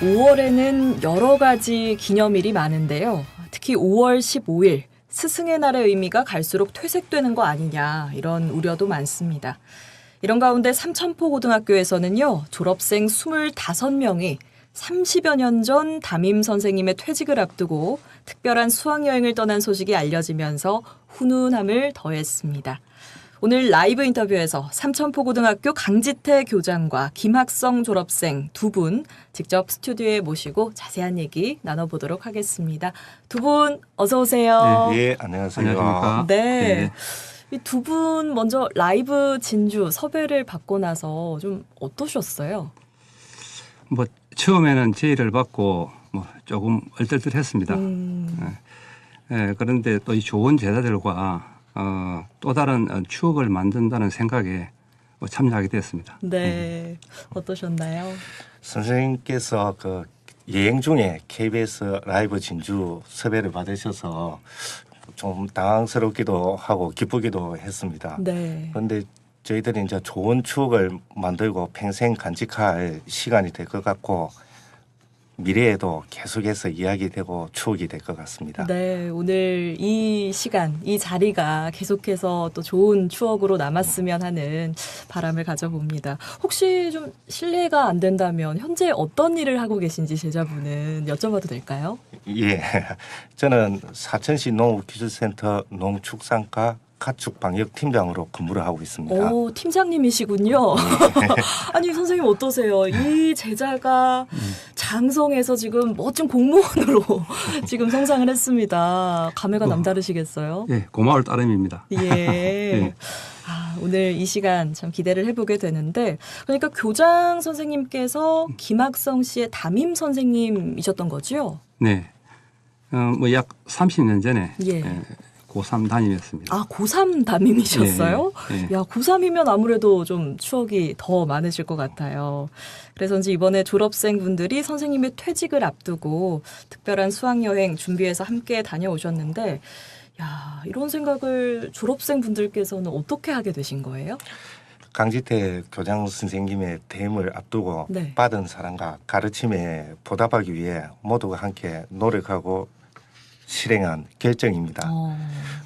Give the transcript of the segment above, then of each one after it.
5월에는 여러 가지 기념일이 많은데요. 특히 5월 15일 스승의 날의 의미가 갈수록 퇴색되는 거 아니냐 이런 우려도 많습니다. 이런 가운데 삼천포 고등학교에서는요 졸업생 25명이 30여 년 전 담임 선생님의 퇴직을 앞두고 특별한 수학 여행을 떠난 소식이 알려지면서 훈훈함을 더했습니다. 오늘 라이브 인터뷰에서 삼천포고등학교 강지태 교장과 김학성 졸업생 두 분 직접 스튜디오에 모시고 자세한 얘기 나눠보도록 하겠습니다. 두 분 어서 오세요. 예, 안녕하세요. 안녕하십니까. 네. 이두분 먼저 라이브 진주 섭외를 받고 나서 좀 어떠셨어요? 뭐 처음에는 제의를 받고 뭐 조금 얼떨떨했습니다. 음, 예, 그런데 또 이 좋은 제자들과 어, 또 다른 어, 추억을 만든다는 생각에 뭐 참여하게 됐습니다. 네. 어떠셨나요? 선생님께서 그 여행 중에 KBS 라이브 진주 섭외를 받으셔서 좀 당황스럽기도 하고 기쁘기도 했습니다. 네. 그런데 저희들이 이제 좋은 추억을 만들고 평생 간직할 시간이 될 것 같고 미래에도 계속해서 이야기되고 추억이 될 것 같습니다. 네, 오늘 이 시간, 이 자리가 계속해서 또 좋은 추억으로 남았으면 하는 바람을 가져봅니다. 혹시 좀 실례가 안 된다면 현재 어떤 일을 하고 계신지 제자분은 여쭤봐도 될까요? 예, 저는 사천시 농업기술센터 농축산과 가축 방역 팀장으로 근무를 하고 있습니다. 오, 팀장님이시군요. 아니, 선생님 어떠세요? 이 제자가 장성에서 지금 멋진 공무원으로 지금 성장을 했습니다. 감회가 어. 남다르시겠어요? 예, 고마울 따름입니다. 예. 예. 아, 오늘 이 시간 참 기대를 해보게 되는데, 그러니까 교장 선생님께서 김학성 씨의 담임 선생님이셨던 거죠? 네, 어, 뭐약 30년 전에 예. 예, 고3 담임이었습니다. 아, 고3 담임이셨어요? 예, 예. 야, 고3이면 아무래도 좀 추억이 더 많으실 것 같아요. 그래서인지 이번에 졸업생 분들이 선생님의 퇴직을 앞두고 특별한 수학여행 준비해서 함께 다녀오셨는데, 야, 이런 생각을 졸업생 분들께서는 어떻게 하게 되신 거예요? 강지태 교장 선생님의 대임을 앞두고 네. 받은 사랑과 가르침에 보답하기 위해 모두가 함께 노력하고 실행한 결정입니다. 어,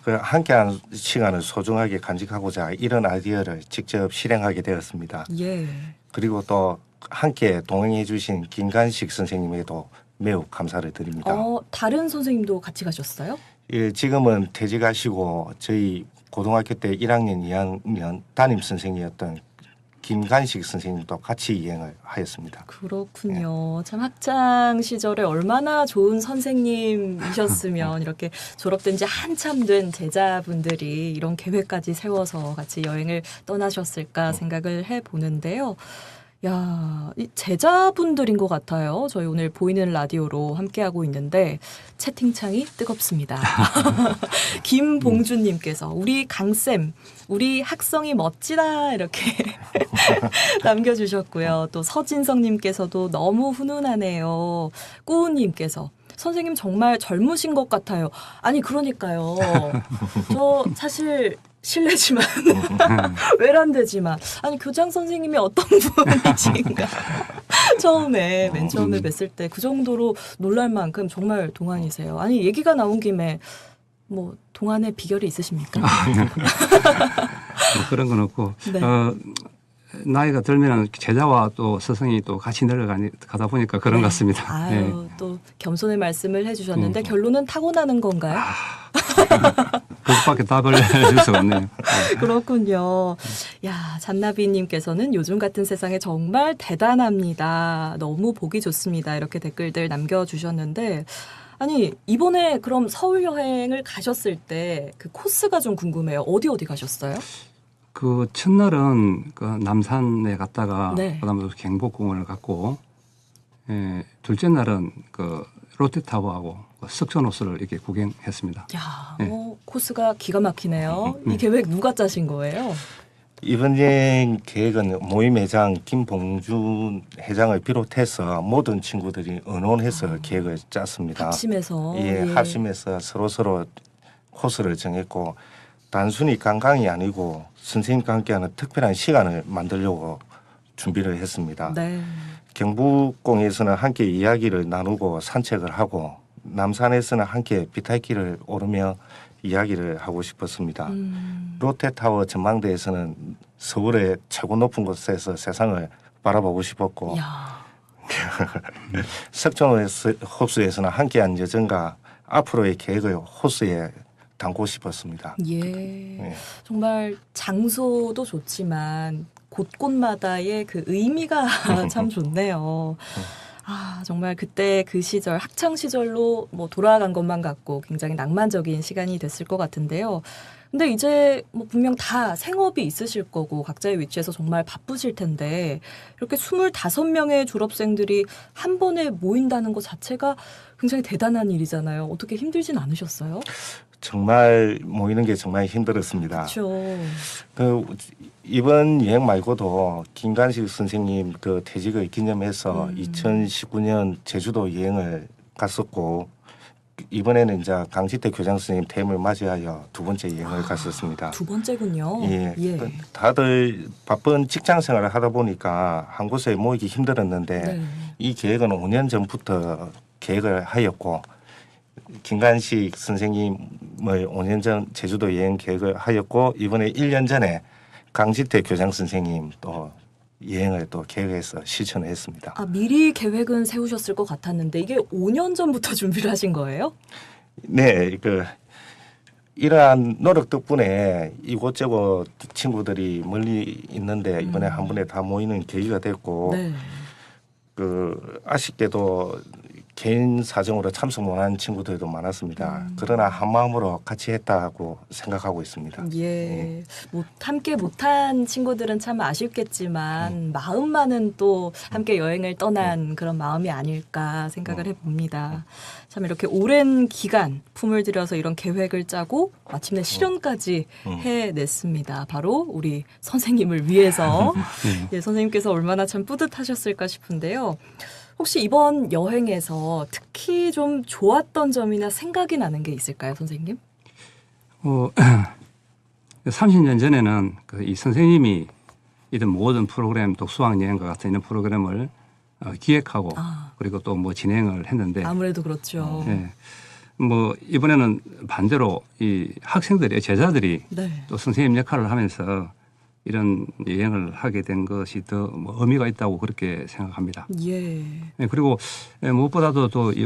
그 함께한 시간을 소중하게 간직하고자 이런 아이디어를 직접 실행하게 되었습니다. 예. 그리고 또 함께 동행해 주신 김간식 선생님에게도 매우 감사를 드립니다. 어, 다른 선생님도 같이 가셨어요? 예, 지금은 퇴직하시고 저희 고등학교 때 1학년, 2학년 담임 선생이었던 김간식 선생님도 같이 이행을 하였습니다. 그렇군요. 참 학창 시절에 얼마나 좋은 선생님이셨으면 이렇게 졸업된 지 한참 된 제자분들이 이런 계획까지 세워서 같이 여행을 떠나셨을까 생각을 해 보는데요. 야, 이 제자분들인 것 같아요. 저희 오늘 보이는 라디오로 함께하고 있는데 채팅창이 뜨겁습니다. 김봉준님께서 우리 강쌤, 우리 학성이 멋지다 이렇게 남겨주셨고요. 또 서진성님께서도 너무 훈훈하네요. 꾸우님께서 선생님 정말 젊으신 것 같아요. 아니 그러니까요. 저 사실 실례지만 외람되지만 아니 교장 선생님이 어떤 분이신가 처음에 맨 처음에 뵀을 때 그 정도로 놀랄 만큼 정말 동안이세요. 아니 얘기가 나온 김에 뭐 동안의 비결이 있으십니까? 뭐 그런 건 없고 네. 어, 나이가 들면 제자와 또 스승이 또 같이 내려가다 보니까 그런 네. 것 같습니다. 예. 아유 또 겸손의 말씀을 해주셨는데 음. 결론은 타고나는 건가요? 그 것밖에 답을 줄 수가 없네요. 예. 그렇군요. 야, 잔나비님께서는 요즘 같은 세상에 정말 대단합니다. 너무 보기 좋습니다. 이렇게 댓글들 남겨주셨는데, 아니, 이번에 그럼 서울 여행을 가셨을 때 그 코스가 좀 궁금해요. 어디 어디 가셨어요? 그 첫날은 그 남산에 갔다가 네. 그다음에 경복궁을 갔고 예, 둘째 날은 그 롯데타워하고 그 석촌호수를 이렇게 구경했습니다. 야, 네. 어, 코스가 기가 막히네요. 이 네. 계획 누가 짜신 거예요? 이번 여행 계획은 모임 회장 김봉준 회장을 비롯해서 모든 친구들이 의논해서 계획을 짰습니다. 합심해서. 예, 합심해서 서로 서로 코스를 정했고 단순히 관광이 아니고 선생님과 함께하는 특별한 시간을 만들려고 준비를 했습니다. 네. 경북공에서는 함께 이야기를 나누고 산책을 하고 남산에서는 함께 비탈길을 오르며 이야기를 하고 싶었습니다. 음. 롯데타워 전망대에서는 서울의 최고 높은 곳에서 세상을 바라보고 싶었고 야. 석촌 호수에서는 함께한 여정과 앞으로의 계획을 호수에 담고 싶었습니다. 예. 네. 정말 장소도 좋지만 곳곳마다의 그 의미가 참 좋네요. 아, 정말 그때 그 시절, 학창 시절로 뭐 돌아간 것만 같고 굉장히 낭만적인 시간이 됐을 것 같은데요. 근데 이제 뭐 분명 다 생업이 있으실 거고 각자의 위치에서 정말 바쁘실 텐데 이렇게 25명의 졸업생들이 한 번에 모인다는 것 자체가 굉장히 대단한 일이잖아요. 어떻게 힘들진 않으셨어요? 정말 모이는 게 정말 힘들었습니다. 그렇죠. 그 이번 여행 말고도 김관식 선생님 그 퇴직을 기념해서 음. 2019년 제주도 여행을 갔었고 이번에는 이제 강지태 교장 선생님 퇴임을 맞이하여 두 번째 여행을 갔었습니다. 두 번째군요. 예, 예. 그 다들 바쁜 직장 생활을 하다 보니까 한 곳에 모이기 힘들었는데 네. 이 계획은 5년 전부터 계획을 하였고 김관식 선생님을 5년 전 제주도 여행 계획을 하였고 이번에 1년 전에 강지태 교장 선생님 또 여행을 또 계획해서 실천을 했습니다. 아, 미리 계획은 세우셨을 것 같았는데 이게 5년 전부터 준비를 하신 거예요? 네, 그 이러한 노력 덕분에 이곳저곳 친구들이 멀리 있는데 이번에 음. 한 번에 다 모이는 계기가 됐고 네. 그 아쉽게도 개인 사정으로 참석 못한 친구들도 많았습니다. 음. 그러나 한 마음으로 같이 했다고 생각하고 있습니다. 예. 못 함께 못한 친구들은 참 아쉽겠지만 음. 마음만은 또 함께 여행을 떠난 그런 마음이 아닐까 생각을 음. 해봅니다. 참 이렇게 오랜 기간 품을 들여서 이런 계획을 짜고 마침내 실현까지 음. 해냈습니다. 바로 우리 선생님을 위해서 네. 예, 선생님께서 얼마나 참 뿌듯하셨을까 싶은데요. 혹시 이번 여행에서 특히 좀 좋았던 점이나 생각이 나는 게 있을까요, 선생님? 어, 30년 전에는 그 이 선생님이 이런 모든 프로그램 또 수학여행과 같은 이런 프로그램을 어, 기획하고 아. 그리고 또 뭐 진행을 했는데 아무래도 그렇죠. 예. 뭐 이번에는 반대로 이 학생들이 제자들이 네. 또 선생님 역할을 하면서 이런 여행을 하게 된 것이 더 뭐 의미가 있다고 그렇게 생각합니다. 예. 예, 그리고 예, 무엇보다도 또 이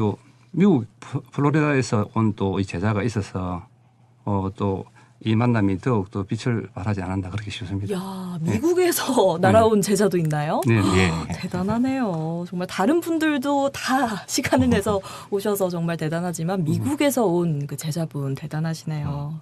미국 프- 플로리다에서 온 또 이 제자가 있어서 어 또 이 만남이 더욱 더 빛을 발하지 않았나 그렇게 싶습니다. 야, 미국에서 날아온 제자도 있나요? 네, 예. 아, 대단하네요. 정말 다른 분들도 다 시간을 내서 오셔서 정말 대단하지만 미국에서 온 그 제자분 대단하시네요.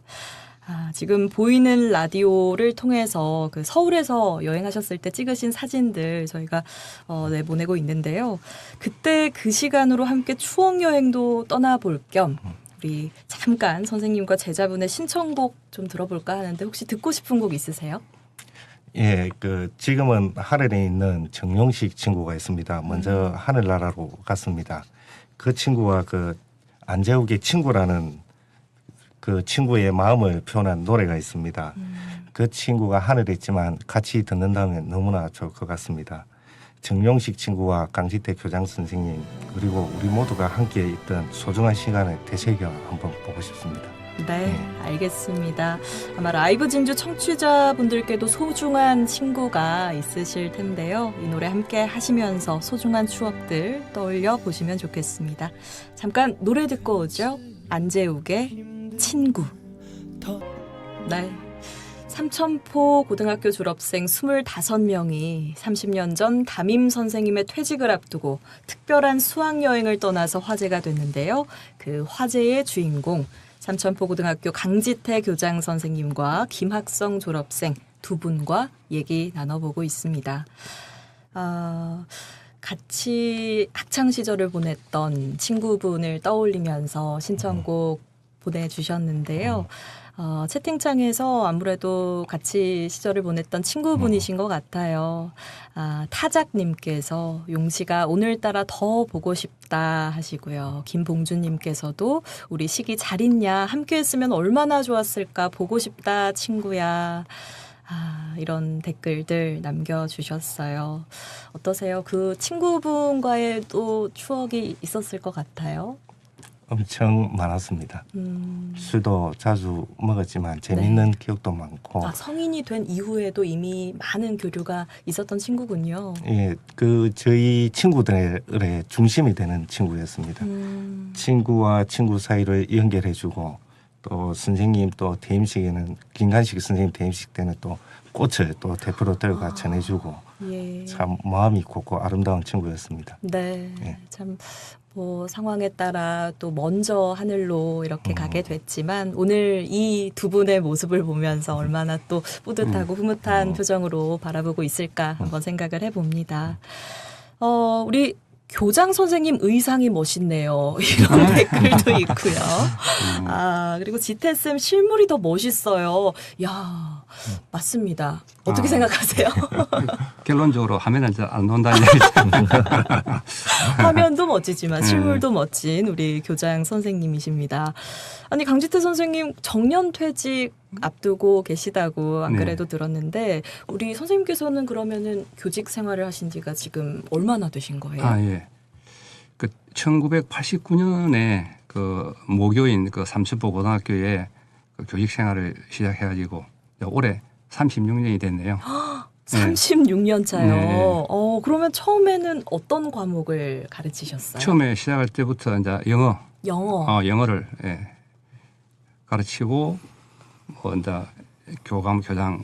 아, 지금 보이는 라디오를 통해서 그 서울에서 여행하셨을 때 찍으신 사진들 저희가 어, 내보내고 있는데요. 그때 그 시간으로 함께 추억 여행도 떠나볼 겸 우리 잠깐 선생님과 제자분의 신청곡 좀 들어볼까 하는데 혹시 듣고 싶은 곡 있으세요? 예, 그 지금은 하늘에 있는 정용식 친구가 있습니다. 먼저 하늘나라로 갔습니다. 그 친구와 그 안재욱의 친구라는 그 친구의 마음을 표현한 노래가 있습니다. 그 친구가 하늘에 있지만 같이 듣는다면 너무나 좋을 것 같습니다. 정용식 친구와 강지태 교장 선생님 그리고 우리 모두가 함께 있던 소중한 시간을 되새겨 한번 보고 싶습니다. 네, 알겠습니다. 아마 라이브 진주 청취자분들께도 소중한 친구가 있으실 텐데요. 이 노래 함께 하시면서 소중한 추억들 떠올려 보시면 좋겠습니다. 잠깐 노래 듣고 오죠. 안재욱의 친구. 네. 삼천포 고등학교 졸업생 25명이 30년 전 담임 선생님의 퇴직을 앞두고 특별한 수학여행을 떠나서 화제가 됐는데요. 그 화제의 주인공 삼천포 고등학교 강지태 교장 선생님과 김학성 졸업생 두 분과 얘기 나눠보고 있습니다. 아, 같이 학창 시절을 보냈던 친구분을 떠올리면서 신청곡 보내주셨는데요. 어, 채팅창에서 아무래도 같이 시절을 보냈던 친구분이신 것 같아요. 아, 타작님께서 용씨가 오늘따라 더 보고 싶다 하시고요. 김봉준님께서도 우리 시기 잘 있냐? 함께 했으면 얼마나 좋았을까? 보고 싶다, 친구야. 아, 이런 댓글들 남겨주셨어요. 어떠세요? 그 친구분과의 또 추억이 있었을 것 같아요. 엄청 많았습니다. 음, 술도 자주 먹었지만 재밌는 기억도 많고 아, 성인이 된 이후에도 이미 많은 교류가 있었던 친구군요. 예, 그 저희 친구들의 중심이 되는 친구였습니다. 음, 친구와 친구 사이를 연결해주고 또 선생님 또 퇴임식에는 김간식 선생님 퇴임식 때는 또 꽃을 또 대표로 들어가 아. 전해주고 예. 참 마음이 곱고 아름다운 친구였습니다. 네, 예. 참. 뭐 상황에 따라 또 먼저 하늘로 이렇게 음. 가게 됐지만 오늘 이 두 분의 모습을 보면서 얼마나 또 뿌듯하고 흐뭇한 음. 표정으로 바라보고 있을까 한번 생각을 해봅니다. 어, 우리 교장 선생님 의상이 멋있네요. 이런 댓글도 있고요. 음. 아, 그리고 지태쌤 실물이 더 멋있어요. 야, 맞습니다. 어떻게 아. 생각하세요? 결론적으로 화면은 잘안 나온다는 얘기죠. 화면도 멋지지만 음. 실물도 멋진 우리 교장 선생님이십니다. 아니 강지태 선생님 정년 퇴직 앞두고 계시다고 안 네. 그래도 들었는데 우리 선생님께서는 그러면은 교직 생활을 하신 지가 지금 얼마나 되신 거예요? 아 예. 그 1989년에 그 모교인 그 삼천포 고등학교에 그 교직 생활을 시작해가지고 올해 36년이 됐네요. 네. 36년 차요. 네. 어, 그러면 처음에는 어떤 과목을 가르치셨어요? 처음에 시작할 때부터 이제 영어, 영어. 어, 영어를 예, 가르치고 뭐 이제 교감 교장을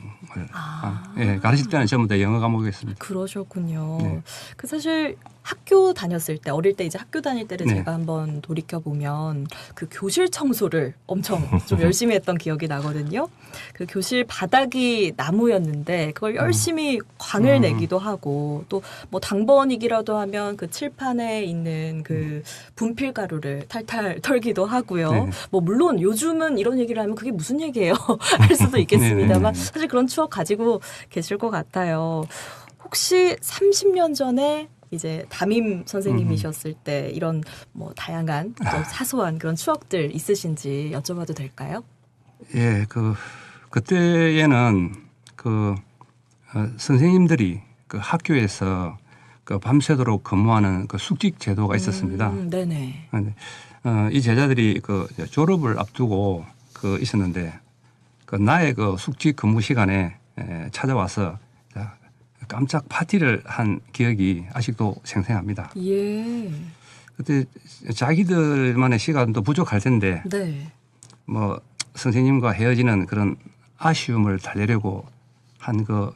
아. 아, 예, 가르칠 때는 전부 다 영어 과목이었습니다. 그러셨군요. 네. 그 사실 학교 다녔을 때 어릴 때 이제 학교 다닐 때를 네. 제가 한번 돌이켜 보면 그 교실 청소를 엄청 좀 열심히 했던 기억이 나거든요. 그 교실 바닥이 나무였는데 그걸 열심히 광을 음. 내기도 하고 또 뭐 당번이기라도 하면 그 칠판에 있는 그 분필 가루를 탈탈 털기도 하고요. 네. 뭐 물론 요즘은 이런 얘기를 하면 그게 무슨 얘기예요? 할 수도 있겠습니다만 네, 네. 사실 그런 추억 가지고 계실 것 같아요. 혹시 30년 전에 이제 담임 선생님이셨을 때 이런 뭐 다양한 또 사소한 그런 추억들 있으신지 여쭤봐도 될까요? 예, 그 그때에는 그 어, 선생님들이 그 학교에서 그 밤새도록 근무하는 그 숙직 제도가 있었습니다. 음, 네네. 어, 이 제자들이 그 졸업을 앞두고 그 있었는데 그 나의 그 숙직 근무 시간에 에, 찾아와서 자, 깜짝 파티를 한 기억이 아직도 생생합니다. 예. 그때 자기들만의 시간도 부족할 텐데 네. 뭐 선생님과 헤어지는 그런 아쉬움을 달래려고 한 그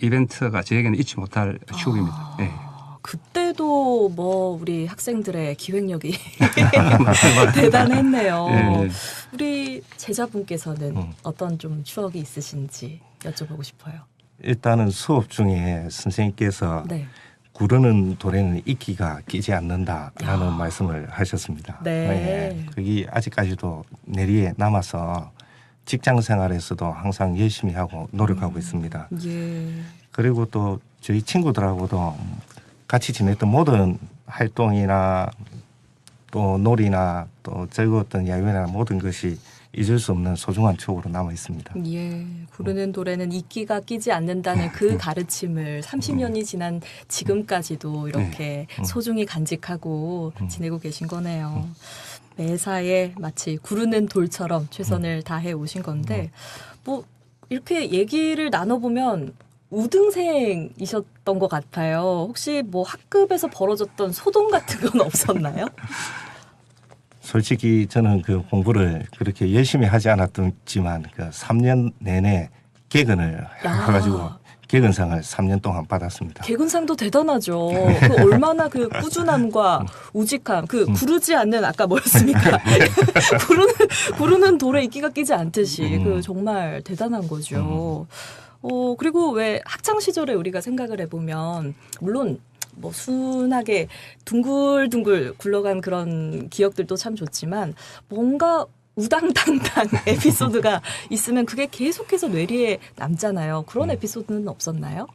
이벤트가 저에게는 잊지 못할 추억입니다. 예. 아, 그때도 뭐 우리 학생들의 기획력이 대단했네요. 예. 우리 제자분께서는 음. 어떤 좀 추억이 있으신지 여쭤보고 싶어요. 일단은 수업 중에 선생님께서 네. 구르는 돌에는 이끼가 끼지 않는다라는 야. 말씀을 하셨습니다. 네. 예, 그게 아직까지도 내리에 남아서 직장 생활에서도 항상 열심히 하고 노력하고 음. 있습니다. 예. 그리고 또 저희 친구들하고도 같이 지냈던 모든 활동이나 또 놀이나 또 즐거웠던 야유나 모든 것이 잊을 수 없는 소중한 추억으로 남아 있습니다. 예, 구르는 돌에는 이끼가 끼지 않는다는 그 가르침을 30년이 지난 지금까지도 이렇게 음. 소중히 간직하고 음. 지내고 계신 거네요. 매사에 마치 구르는 돌처럼 최선을 다해 오신 건데 뭐 이렇게 얘기를 나눠보면 우등생이셨던 것 같아요. 혹시 뭐 학급에서 벌어졌던 소동 같은 건 없었나요? 솔직히 저는 그 공부를 그렇게 열심히 하지 않았지만 그 3년 내내 개근을 야. 해가지고 개근상을 3년 동안 받았습니다. 개근상도 대단하죠. 그 얼마나 그 꾸준함과 우직함, 그 구르지 않는 아까 뭐였습니까? 구르는 구르는 돌에 이끼가 끼지 않듯이 음. 그 정말 대단한 거죠. 어 그리고 왜 학창 시절에 우리가 생각을 해보면 물론 뭐 순하게 둥글둥글 굴러간 그런 기억들도 참 좋지만 뭔가 우당탕탕 에피소드가 있으면 그게 계속해서 뇌리에 남잖아요. 그런 에피소드는 없었나요?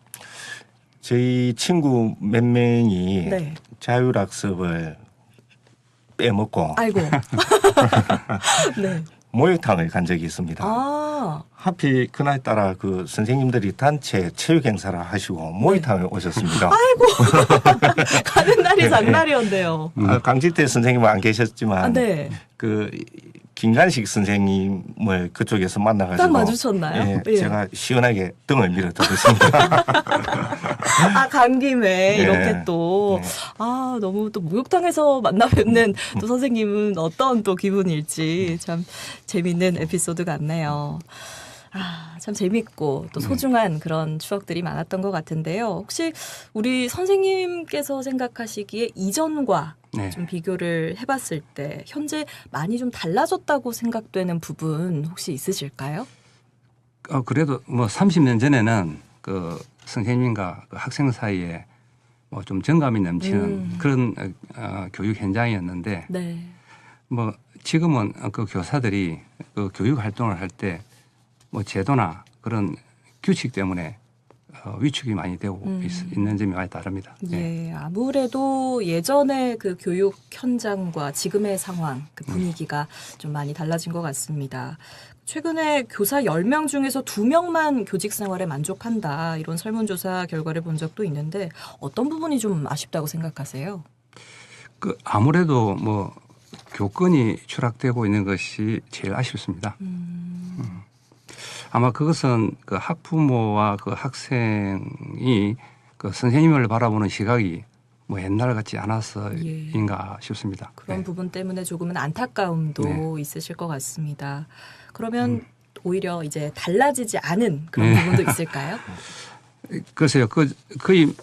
저희 친구 몇 명이 네. 자율학습을 빼먹고 아이고. 네. 목욕탕을 간 적이 있습니다. 아, 하필 그날따라 그 선생님들이 단체 체육 행사를 하시고 목욕탕에 오셨습니다. 가는 날이 네. 장날이었네요. 아, 강지태 선생님은 안 계셨지만 아, 네. 그 김간식 선생님을 그쪽에서 만나가지고 딱 마주쳤나요? 예, 예. 제가 시원하게 등을 밀어 들었습니다. 아, 간 김에 네. 이렇게 또, 네. 아, 너무 또 목욕탕에서 만나 뵙는 또 선생님은 어떤 또 기분일지 참 재밌는 에피소드 같네요. 아, 참 재밌고 네. 또 소중한 그런 추억들이 많았던 것 같은데요. 혹시 우리 선생님께서 생각하시기에 이전과 네. 좀 비교를 해봤을 때 현재 많이 좀 달라졌다고 생각되는 부분 혹시 있으실까요? 어, 그래도 뭐 30년 전에는 그 선생님과 그 학생 사이에 뭐 좀 정감이 넘치는 음. 그런 어, 어, 교육 현장이었는데 네. 뭐 지금은 그 교사들이 그 교육 활동을 할 때 뭐 제도나 그런 규칙 때문에 어, 위축이 많이 되고 음. 있, 있는 점이 많이 다릅니다. 네. 예, 아무래도 예전의 그 교육 현장과 지금의 상황, 그 분위기가 좀 많이 달라진 것 같습니다. 최근에 교사 10명 중에서 2명만 교직 생활에 만족한다. 이런 설문조사 결과를 본 적도 있는데 어떤 부분이 좀 아쉽다고 생각하세요? 그 아무래도 뭐 교권이 추락되고 있는 것이 제일 아쉽습니다. 음, 아마 그것은 그 학부모와 그 학생이 그 선생님을 바라보는 시각이 뭐 옛날 같지 않아서인가 싶습니다. 그런 네. 부분 때문에 조금은 안타까움도 네. 있으실 것 같습니다. 그러면 오히려 이제 달라지지 않은 그런 네. 부분도 있을까요? 글쎄요, 그 거의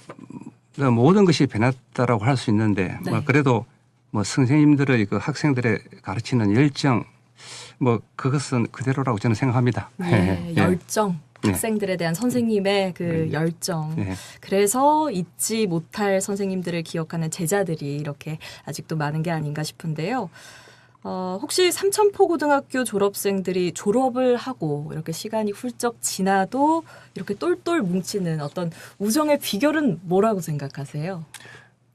모든 것이 변했다라고 할 수 있는데 네. 뭐 그래도 뭐 선생님들의 그 학생들의 가르치는 열정 뭐 그것은 그대로라고 저는 생각합니다. 네, 예. 열정. 네. 학생들에 대한 선생님의 그 네. 열정. 예. 그래서 잊지 못할 선생님들을 기억하는 제자들이 이렇게 아직도 많은 게 아닌가 싶은데요. 어, 혹시 삼천포 고등학교 졸업생들이 졸업을 하고 이렇게 시간이 훌쩍 지나도 이렇게 똘똘 뭉치는 어떤 우정의 비결은 뭐라고 생각하세요?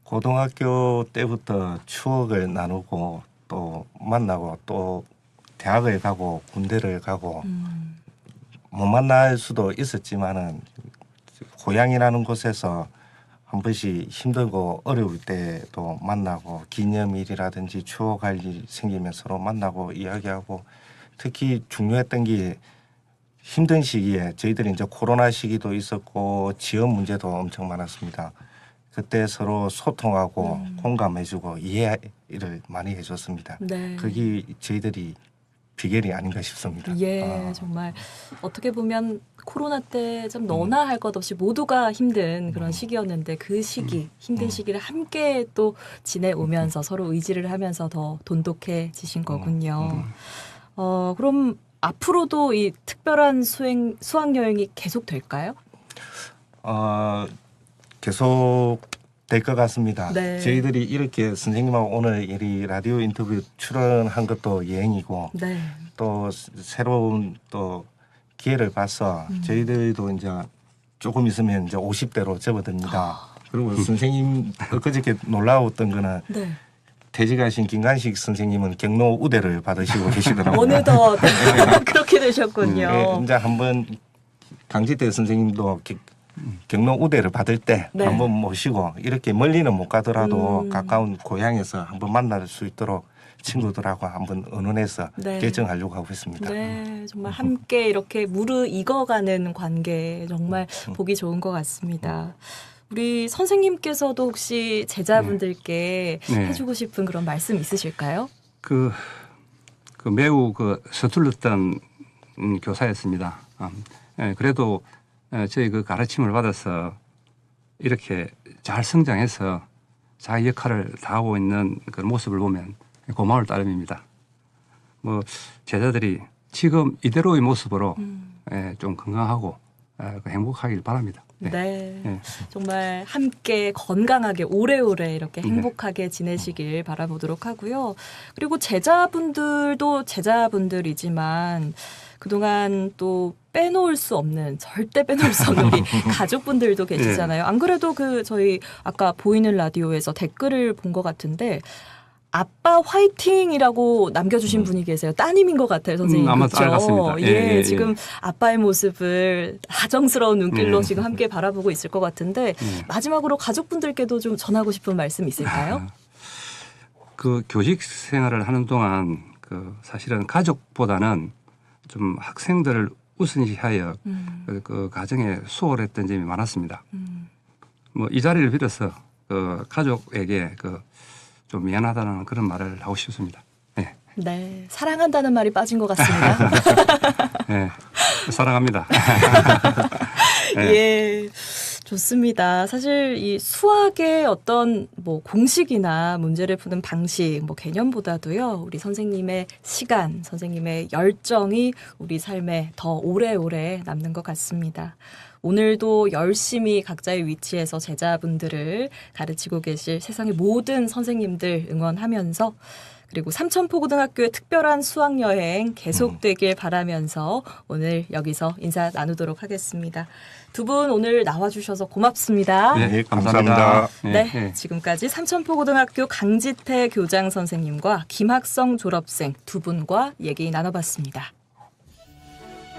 고등학교 때부터 추억을 나누고 또 만나고 또 대학을 가고 군대를 가고 음, 못 만날 수도 있었지만은 고향이라는 곳에서 한 번씩 힘들고 어려울 때도 만나고 기념일이라든지 추억할 일 생기면 서로 만나고 이야기하고 특히 중요했던 게 힘든 시기에 저희들이 이제 코로나 시기도 있었고 지원 문제도 엄청 많았습니다. 그때 서로 소통하고 음. 공감해주고 이해를 많이 해줬습니다. 네. 그게 저희들이 비결이 아닌가 싶습니다. 예, 아. 정말 어떻게 보면 코로나 때 음. 좀 너나 할 것 없이 모두가 힘든 그런 시기였는데 그 시기, 힘든 음. 시기를 함께 또 지내오면서 서로 의지를 하면서 더 돈독해지신 거군요. 음. 어, 그럼 앞으로도 이 특별한 수행, 수학 여행이 계속 될까요? 어, 계속 될 것 같습니다. 네. 저희들이 이렇게 선생님하고 오늘 이 라디오 인터뷰 출연한 것도 예행이고 네. 또 스- 새로운 또 기회를 봐서 음. 저희들도 이제 조금 있으면 이제 50대로 접어듭니다. 그리고 선생님 엊그저께 놀라웠던 거는 네. 퇴직하신 김간식 선생님은 경로 우대를 받으시고 계시더라고요. 어느덧 그렇게 되셨군요. 네, 이제 한번 강지태 선생님도 기- 경로 우대를 받을 때 네. 한번 모시고 이렇게 멀리는 못 가더라도 음. 가까운 고향에서 한번 만날 수 있도록 친구들하고 한번 의논해서 네. 결정하려고 하고 있습니다. 네, 정말 함께 이렇게 무르익어가는 관계 정말 음. 보기 좋은 것 같습니다. 우리 선생님께서도 혹시 제자분들께 네. 해주고 싶은 그런 말씀 있으실까요? 그, 그 매우 그 서툴렀던 음, 교사였습니다. 음, 예, 그래도 어, 저희 그 가르침을 받아서 이렇게 잘 성장해서 자기 역할을 다하고 있는 그 모습을 보면 고마울 따름입니다. 뭐 제자들이 지금 이대로의 모습으로 음, 예, 좀 건강하고 어, 그 행복하길 바랍니다. 네. 네. 네. 정말 함께 건강하게 오래오래 이렇게 네. 행복하게 지내시길 바라보도록 하고요. 그리고 제자분들도 제자분들이지만 그동안 또 빼놓을 수 없는 절대 빼놓을 수 없는 우리 가족분들도 계시잖아요. 안 그래도 그 저희 아까 보이는 라디오에서 댓글을 본 것 같은데 아빠 화이팅이라고 남겨주신 분이 계세요. 따님인 것 같아요, 선생님. 음, 아마 그렇죠? 딸 같습니다. 예, 예, 예, 예. 지금 아빠의 모습을 다정스러운 눈길로 예. 지금 함께 바라보고 있을 것 같은데 예. 마지막으로 가족분들께도 좀 전하고 싶은 말씀 있을까요? 그 교직 생활을 하는 동안 그 사실은 가족보다는 좀 학생들을 우선시하여 음, 그, 그 가정에 수월했던 점이 많았습니다. 음. 뭐이 자리를 빌어서 그 가족에게 그 좀 미안하다는 그런 말을 하고 싶습니다. 예, 네, 사랑한다는 말이 빠진 것 같습니다. 예, 사랑합니다. 네. 예. 좋습니다. 사실 이 수학의 어떤 뭐 공식이나 문제를 푸는 방식, 뭐 개념보다도요, 우리 선생님의 시간, 선생님의 열정이 우리 삶에 더 오래오래 남는 것 같습니다. 오늘도 열심히 각자의 위치에서 제자분들을 가르치고 계실 세상의 모든 선생님들 응원하면서 그리고 삼천포고등학교의 특별한 수학여행 계속되길 바라면서 오늘 여기서 인사 나누도록 하겠습니다. 두 분 오늘 나와주셔서 고맙습니다. 네, 네, 감사합니다. 감사합니다. 예, 네, 예. 지금까지 삼천포고등학교 강지태 교장 선생님과 김학성 졸업생 두 분과 얘기 나눠봤습니다.